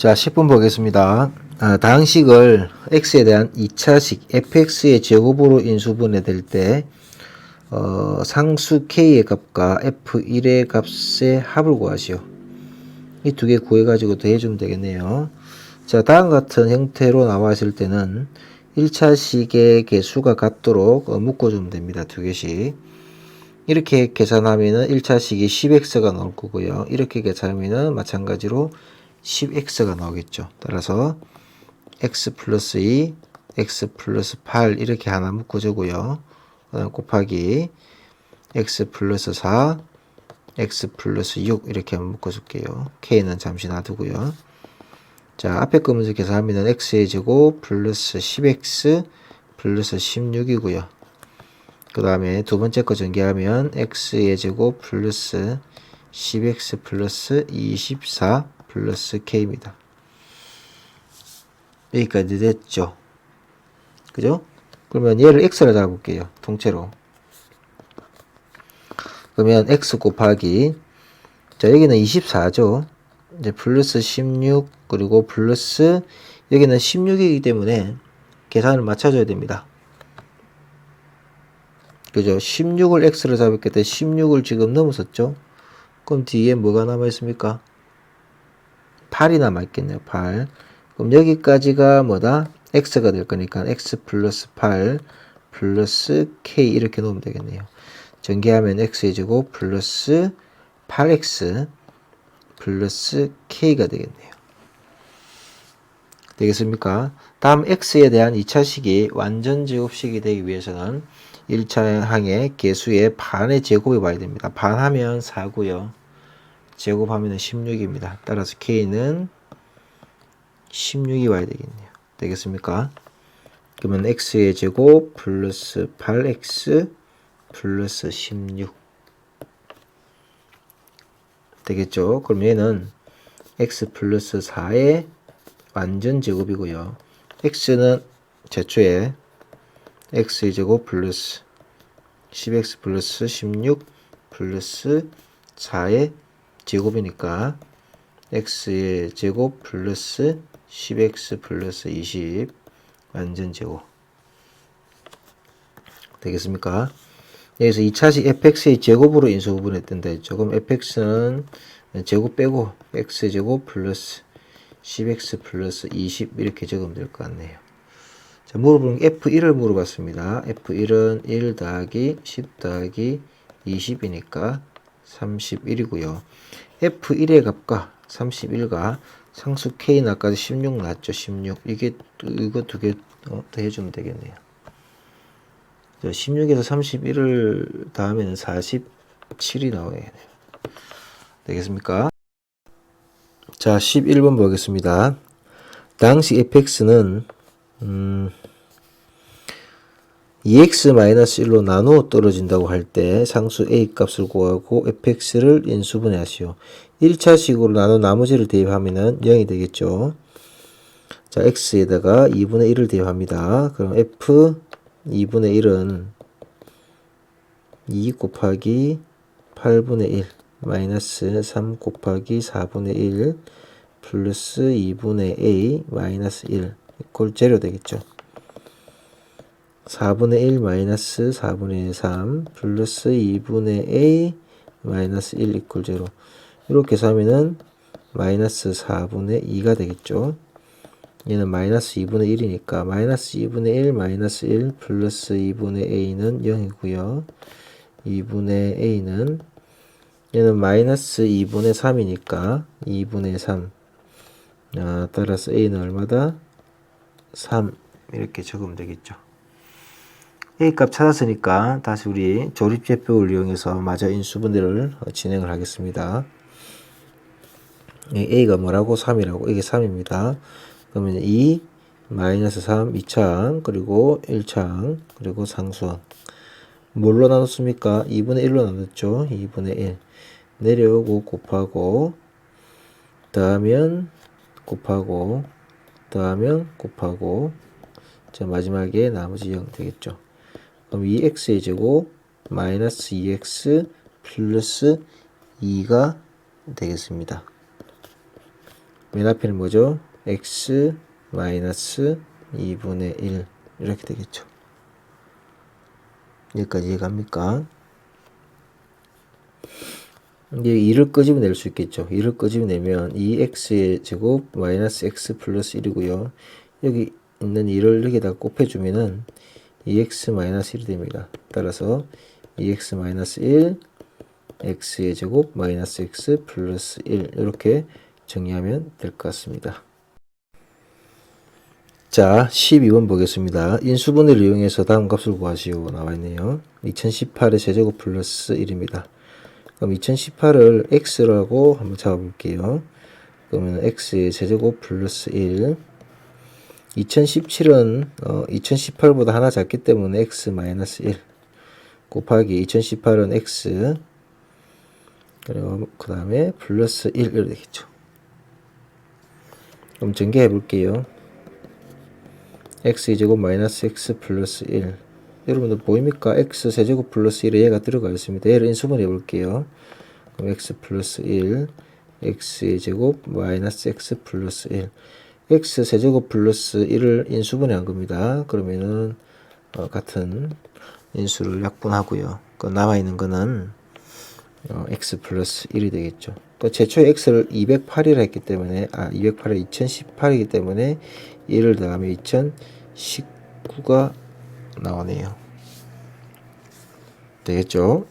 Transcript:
자, 10분 보겠습니다. 아, 다항식을 x에 대한 2차식 fx의 제곱으로 인수분해 될 때, 어, 상수 k의 값과 f1의 값의 합을 구하시오. 이 두 개 구해가지고 더해주면 되겠네요. 자, 다음 같은 형태로 나와 있을 때는 1차식의 개수가 같도록 어, 묶어주면 됩니다. 두 개씩. 이렇게 계산하면은 1차식이 10x가 나올 거고요. 이렇게 계산하면은 마찬가지로 10x가 나오겠죠. 따라서 x 플러스 2, x 플러스 8 이렇게 하나 묶어주고요. 그다음 곱하기 x 플러스 4, x 플러스 6 이렇게 한번 묶어줄게요. k는 잠시 놔두고요. 자, 앞에 거 먼저 계산하면 x의 제곱 플러스 10x 플러스 16이고요. 그 다음에 두 번째 거 전개하면 x의 제곱 플러스 10x 플러스 24 플러스 k입니다. 여기까지 됐죠. 그죠? 그러면 얘를 x로 잡아볼게요. 통째로. 그러면 x 곱하기 자 여기는 24죠. 이제 플러스 16 그리고 플러스 여기는 16이기 때문에 계산을 맞춰줘야 됩니다. 그죠? 16을 x로 잡았기 때문에 16을 지금 넘었었죠? 그럼 뒤에 뭐가 남아있습니까? 8이 남아있겠네요. 8. 그럼 여기까지가 뭐다? x가 될 거니까 x 플러스 8 플러스 k 이렇게 놓으면 되겠네요. 전개하면 x의 제곱 플러스 8x 플러스 k가 되겠네요. 되겠습니까? 다음 x에 대한 2차식이 완전 제곱식이 되기 위해서는 1차 항의 개수의 반의 제곱이 와야 됩니다. 반하면 4고요. 제곱하면 16입니다. 따라서 k는 16이 와야 되겠네요. 되겠습니까? 그러면 x의 제곱 플러스 8x 플러스 16 되겠죠? 그럼 얘는 x 플러스 4의 완전 제곱이고요. x는 제초에 x의 제곱 플러스 10x 플러스 16 플러스 4의 제곱이니까 x의 제곱 플러스 10x 플러스 20 완전 제곱 되겠습니까? 여기서 2차식 fx의 제곱으로 인수 구분했던다 했죠. 그럼 fx는 제곱 빼고 x제곱 플러스 10x 플러스 20 이렇게 적으면 될 것 같네요. 자, 물어보는 게 F1을 물어봤습니다. F1은 1 더하기 10 더하기 20이니까 31이고요. F1의 값과 31과 상수 K는 아까 16 나왔죠. 16. 이게 이거 두개 어, 더 해주면 되겠네요. 16에서 31을 더하면 47이 나오겠네요. 되겠습니까? 자, 11번 보겠습니다. 당시 fx는 음, 2x-1로 나누어 떨어진다고 할 때 상수 a 값을 구하고 fx를 인수분해 하시오. 1차식으로 나눠 나머지를 대입하면 0이 되겠죠. 자, x에다가 2분의 1을 대입합니다. 그럼 f 2분의 1은 2 곱하기 8분의 1 마이너스 3 곱하기 4분의 1 플러스 2분의 a 마이너스 1 이꼴 제로 되겠죠. 4분의 1 마이너스 4분의 3 플러스 2분의 a 마이너스 1 이꼴 제로 이렇게 해서 하면은 마이너스 4분의 2가 되겠죠. 얘는 마이너스 2분의 1이니까 마이너스 2분의 1 마이너스 1 플러스 2분의 a는 0이고요. 2분의 a는 얘는 마이너스 2분의 3이니까 2분의 3 아, 따라서 a는 얼마다? 3 이렇게 적으면 되겠죠. A 값 찾았으니까 다시 우리 조립제표를 이용해서 마저 인수분해를 진행을 하겠습니다. a가 뭐라고? 3이라고. 이게 3입니다. 그러면 2 마이너스 3 2창 그리고 1창 그리고 상수항 뭘로 나눴습니까? 2분의 1로 나눴죠. 2분의 1 내려오고 곱하고 더하면 곱하고 더하면 곱하고 자 마지막에 나머지 0 되겠죠. 그럼 2x의 제곱 마이너스 2x 플러스 2가 되겠습니다. 맨 앞에는 뭐죠? x 마이너스 2분의 1 이렇게 되겠죠. 여기까지 이해갑니까? 이제 2를 끄집어낼 수 있겠죠. 2를 끄집어내면 2x의 제곱 마이너스 x 플러스 1이고요. 여기 있는 2를 여기다가 곱해주면은 2x 마이너스 1이 됩니다. 따라서 2x 마이너스 1 x의 제곱 마이너스 x 플러스 1 이렇게 정리하면 될 것 같습니다. 자, 12번 보겠습니다. 인수분해를 이용해서 다음 값을 구하시오 나와 있네요. 2018의 세제곱 플러스 1입니다. 그럼 2018을 x라고 한번 잡아볼게요. 그러면 x의 세제곱 플러스 1 2017은 어, 2018보다 하나 작기 때문에 x 마이너스 1 곱하기 2018은 x 그리고 그 다음에 플러스 1 이렇게 되겠죠. 그럼 전개해 볼게요. x 제곱 마이너스 x 플러스 1 여러분들 보입니까? x 세제곱 플러스 1에 얘가 들어가 있습니다. 얘를 인수분해 볼게요. 그럼 x 플러스 1 x의 제곱 마이너스 x 플러스 1 x 세제곱 플러스 1을 인수분해 한 겁니다. 그러면은 어, 같은 인수를 약분하고요. 그 남아 있는 거는 어, x 플러스 1이 되겠죠. 또 최초에 x를 208이라 했기 때문에 아 208을 2018이기 때문에 1을 더하면 2019가 나오네요. 되겠죠?